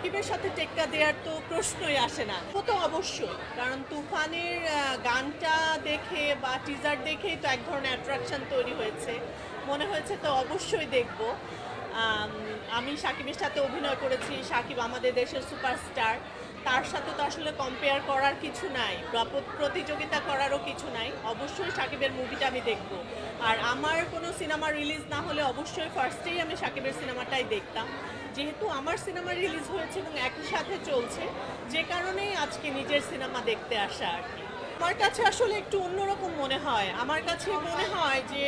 সাকিবের সাথে টেক্কা দেওয়ার তো প্রশ্নই আসে না। ও তো অবশ্যই, কারণ তুফানের গানটা দেখে বা টিজার দেখেই তো এক ধরনের অ্যাট্রাকশন তৈরি হয়েছে। মনে হয়েছে তো অবশ্যই দেখব। আমি সাকিবের সাথে অভিনয় করেছি, সাকিব আমাদের দেশের সুপারস্টার তার সাথে তো আসলে কম্পেয়ার করার কিছু নাই প্রতিযোগিতা করারও কিছু নাই। অবশ্যই সাকিবের মুভিটা আমি দেখব। আর আমার কোনো সিনেমা রিলিজ না হলে অবশ্যই ফার্স্টেই আমি সাকিবের সিনেমাটাই দেখতাম। যেহেতু আমার সিনেমা রিলিজ হয়েছে এবং একই সাথে চলছে, যে কারণেই আজকে নিজের সিনেমা দেখতে আসা আর কি। আমার কাছে আসলে একটু অন্যরকম মনে হয়। আমার কাছে মনে হয় যে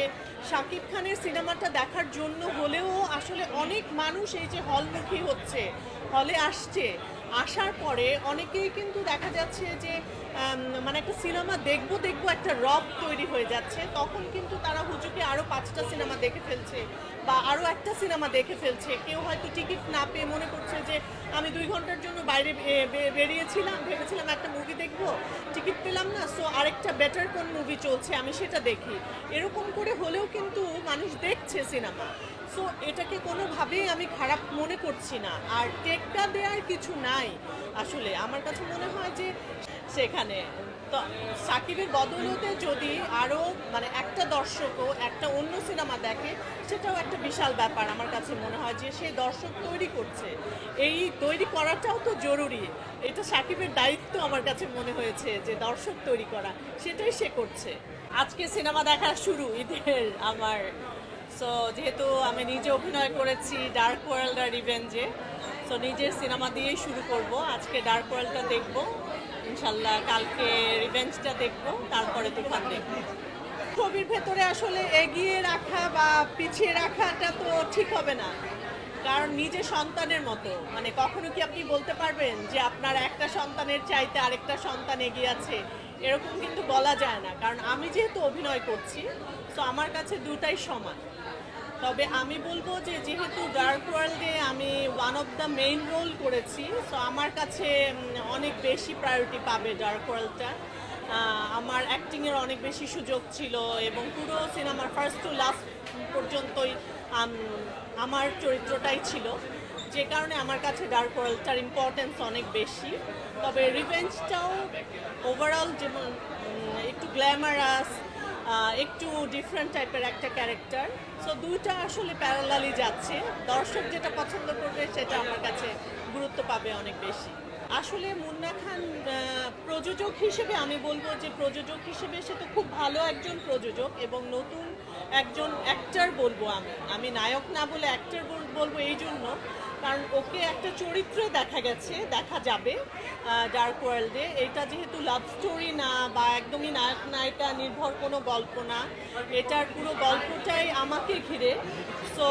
শাকিব খানের সিনেমাটা দেখার জন্য হলেও আসলে অনেক মানুষ এই যে হলমুখী হচ্ছে হলে আসছে আসার পরে অনেকেই কিন্তু দেখা যাচ্ছে যে মানে একটা সিনেমা দেখব দেখব একটা রব তৈরি হয়ে যাচ্ছে। তখন কিন্তু তারা হুজুকে আরও পাঁচটা সিনেমা দেখে ফেলছে বা আরও একটা সিনেমা দেখে ফেলছে। কেউ হয়তো টিকিট না পেয়ে মনে করছে যে, আমি দুই ঘণ্টার জন্য বাইরে বেরিয়েছিলাম, ভেবেছিলাম একটা মুভি দেখব, টিকিট পেলাম না সো আরেকটা বেটার কোন মুভি চলছে আমি সেটা দেখি। এরকম করে হলেও কিন্তু মানুষ দেখছে সিনেমা। সো এটাকে কোনোভাবেই আমি খারাপ মনে করছি না। আর টেক্কা দেওয়ার কিছু নাই আসলে। আমার কাছে মনে হয় যে সেখানে তো সাকিবের বদলতে যদি আরও মানে একটা দর্শকও একটা অন্য সিনেমা দেখে, সেটাও একটা বিশাল ব্যাপার আমার কাছে মনে হয় যে সে দর্শক তৈরি করছে। এই তৈরি করাটাও তো জরুরি। এটা সাকিবের দায়িত্ব আমার কাছে মনে হয়েছে যে দর্শক তৈরি করা, সেটাই সে করছে। আজকে সিনেমা দেখা শুরু, ঈদের আমার সো যেহেতু আমি নিজে অভিনয় করেছি ডার্ক ওয়ার্ল্ড আর রিভেঞ্জে সো নিজের সিনেমা দিয়েই শুরু করব। আজকে ডার্ক ওয়ার্ল্ডটা দেখব। ইনশাল্লাহ কালকে রিভেঞ্জটা দেখব, তারপরে তুফান দেখব। ছবির ভেতরে আসলে এগিয়ে রাখা বা পিছিয়ে রাখাটা তো ঠিক হবে না। কারণ নিজে সন্তানের মতো। মানে কখনো কি আপনি বলতে পারবেন যে আপনার একটা সন্তানের চাইতে আরেকটা সন্তান এগিয়ে আছে? এরকম কিন্তু বলা যায় না, কারণ আমি যেহেতু অভিনয় করছি তো আমার কাছে দুটাই সমান। তবে আমি বলব যে যেহেতু ডার্ক ওয়ার্ল্ডে আমি one of the main role করেছি সো আমার কাছে অনেক বেশি প্রায়োরিটি পাবে ডার্ক ওয়ার্ল্ডটা আমার অ্যাক্টিংয়ের অনেক বেশি সুযোগ ছিল এবং পুরো সিনেমার ফার্স্ট টু লাস্ট পর্যন্তই আমার চরিত্রটাই ছিল। যে কারণে আমার কাছে ডার্ক ওয়ার্ল্ডটার ইম্পর্টেন্স অনেক বেশি। তবে রিভেঞ্জটাও ওভারঅল যেমন একটু গ্ল্যামারাস একটু ডিফারেন্ট টাইপের একটা ক্যারেক্টার সো দুইটা আসলে প্যারালালি যাচ্ছে। দর্শক যেটা পছন্দ করবে সেটা আমার কাছে গুরুত্ব পাবে অনেক বেশি। আসলে মুন্না খান প্রযোজক হিসেবে আমি বলব যে প্রযোজক হিসেবে সে তো খুব ভালো একজন প্রযোজক এবং নতুন একজন অ্যাক্টার বলব আমি। আমি নায়ক না বলে অ্যাক্টর বলব এই জন্য কারণ ওকে একটা চরিত্রে দেখা গেছে, দেখা যাবে ডার্ক ওয়ার্ল্ডে এটা যেহেতু লাভ স্টোরি না বা একদমই নায়ক নায়িকা নির্ভর কোনো গল্প না। এটার পুরো গল্পটাই আমাকে ঘিরে। সো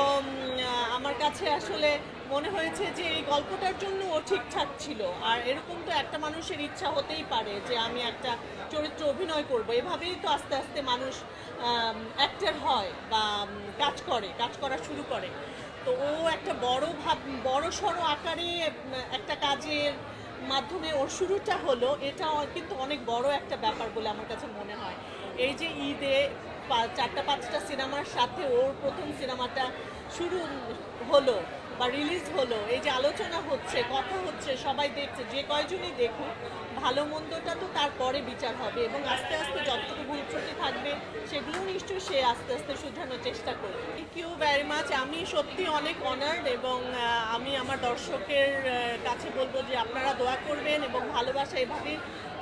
আমার কাছে আসলে মনে হয়েছে যে এই গল্পটার জন্য ও ঠিকঠাক ছিল। আর এরকম তো একটা মানুষের ইচ্ছা হতেই পারে যে আমি একটা চরিত্র অভিনয় করব। এভাবেই তো আস্তে আস্তে মানুষ অ্যাক্টার হয় বা কাজ করে, কাজ করা শুরু করে। তো ও একটা বড় ভাব, বড় সড়ো আকারে একটা কাজের মাধ্যমে ওর শুরুটা হলো। এটা কিন্তু অনেক বড় একটা ব্যাপার বলে আমার কাছে মনে হয়। এই যে ঈদে চারটা, পাঁচটা সিনেমার সাথে ওর প্রথম সিনেমাটা শুরু হলো। বা রিলিজ হলো, এই যে আলোচনা হচ্ছে, কথা হচ্ছে, সবাই দেখছে, যে কয়জনই দেখুক, ভালো মন্দটা তো তারপরে বিচার হবে এবং আস্তে আস্তে যতটুকু ভুল ত্রুটি থাকবে সেগুলো নিশ্চয়ই সে আস্তে আস্তে শুধরানোর চেষ্টা করবে। থ্যাংক ইউ ভেরি মাচ আমি সত্যি অনেক অনার্ড এবং আমি আমার দর্শকের কাছে বলব যে আপনারা দোয়া করবেন এবং ভালোবাসা এভাবেই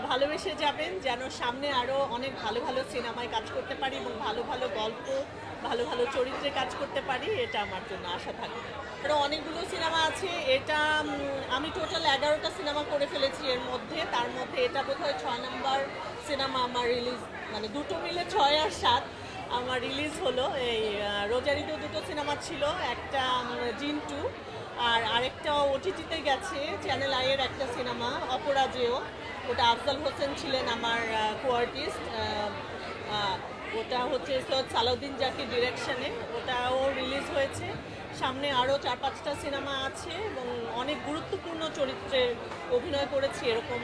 ভালোবেসে যাবেন, যেন সামনে আরও অনেক ভালো ভালো সিনেমায় কাজ করতে পারি এবং ভালো ভালো গল্প ভালো ভালো চরিত্রে কাজ করতে পারি, এটা আমার জন্য আশা থাকবে। আরও অনেকগুলো সিনেমা আছে, এটা আমি টোটাল এগারোটা সিনেমা করে ফেলেছি এর মধ্যে। তার মধ্যে এটা বোধহয় ছয় নম্বর সিনেমা আমার রিলিজ মানে দুটো মিলে ছয় আর সাত আমার রিলিজ হলো। এই রোজারিতে দুটো সিনেমা ছিল, একটা জিন টু, আর আরেকটা ওটিটিতে গেছে চ্যানেল আইয়ের একটা সিনেমা, অপরাজেয়। ওটা আফজাল হোসেন ছিলেন আমার কো আর্টিস্ট ওটা হচ্ছে সৈয়দ সালাউদ্দিন জাকির ডিরেকশনে ওটাও রিলিজ হয়েছে। সামনে আরও চার পাঁচটা সিনেমা আছে এবং অনেক গুরুত্বপূর্ণ চরিত্রে অভিনয় করেছি, এরকম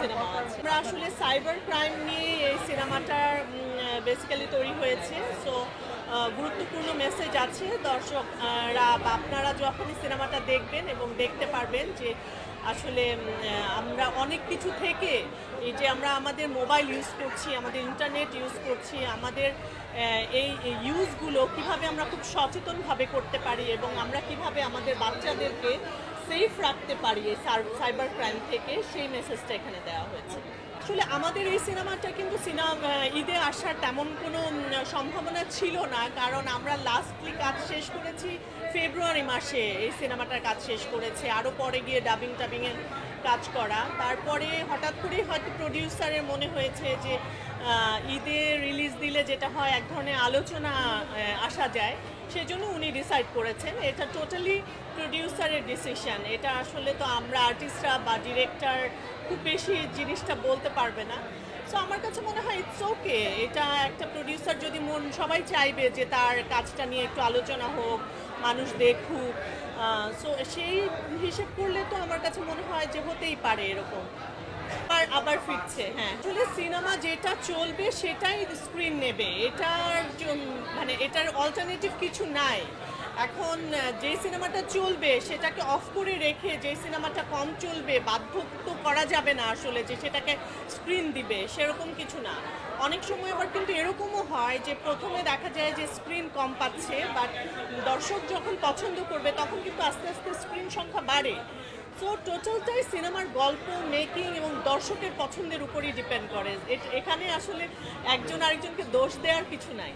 সিনেমা আছে। আমরা আসলে সাইবার ক্রাইম নিয়ে এই সিনেমাটা বেসিক্যালি তৈরি হয়েছে। সো গুরুত্বপূর্ণ মেসেজ আছে। দর্শকরা বা আপনারা যখনই সিনেমাটা দেখবেন এবং দেখতে পারবেন যে আসলে আমরা অনেক কিছু থেকে এই যে আমরা আমাদের মোবাইল ইউজ করছি, আমাদের ইন্টারনেট ইউজ করছি, আমাদের এই ইউজগুলো কীভাবে আমরা খুব সচেতনভাবে করতে পারি এবং আমরা কীভাবে আমাদের বাচ্চাদেরকে সেফ রাখতে পারি সাইবার ক্রাইম থেকে, সেই মেসেজটা এখানে দেওয়া হয়েছে। আসলে আমাদের এই সিনেমাটা কিন্তু সিনেমা ঈদে আসার তেমন কোনো সম্ভাবনা ছিল না। কারণ আমরা লাস্টলি কাজ শেষ করেছি ফেব্রুয়ারি মাসে। এই সিনেমাটার কাজ শেষ করেছে। আরও পরে গিয়ে ডাবিং টাবিংয়ের কাজ করা। তারপরে হঠাৎ করেই হয়তো প্রডিউসারের মনে হয়েছে যে ঈদে রিলিজ দিলে যেটা হয়, এক ধরনের আলোচনা আসা যায়। সেজন্য উনি ডিসাইড করেছেন। এটা টোটালি প্রডিউসারের ডিসিশন এটা আসলে তো আমরা আর্টিস্টরা বা ডিরেক্টর খুব বেশি জিনিসটা বলতে পারবে না। সো আমার কাছে মনে হয় ইটস ওকে এটা একটা প্রডিউসার যদি মন, সবাই চাইবে যে তার কাজটা নিয়ে একটু আলোচনা হোক, মানুষ দেখুক। সো সেই হিসেব করলে তো আমার কাছে মনে হয় যে হতেই পারে এরকম। আবার আবার ফিরছে হ্যাঁ। আসলে সিনেমা যেটা চলবে সেটাই স্ক্রিন নেবে। এটার মানে এটার অল্টারনেটিভ কিছু নাই। এখন যে সিনেমাটা চলবে সেটাকে অফ করে রেখে যে সিনেমাটা কম চলবে বাধ্য করা যাবে না আসলে যে সেটাকে স্ক্রিন দিবে, সেরকম কিছু না। অনেক সময় আবার কিন্তু এরকমও হয় যে প্রথমে দেখা যায় যে স্ক্রিন কম পাচ্ছে বাট দর্শক যখন পছন্দ করবে তখন কিন্তু আস্তে আস্তে স্ক্রিন সংখ্যা বাড়ে। সো টোটালটাই সিনেমার গল্প মেকিং এবং দর্শকের পছন্দের উপরই ডিপেন্ড করে। এখানে আসলে একজন আরেকজনকে দোষ দেওয়ার কিছু নাই।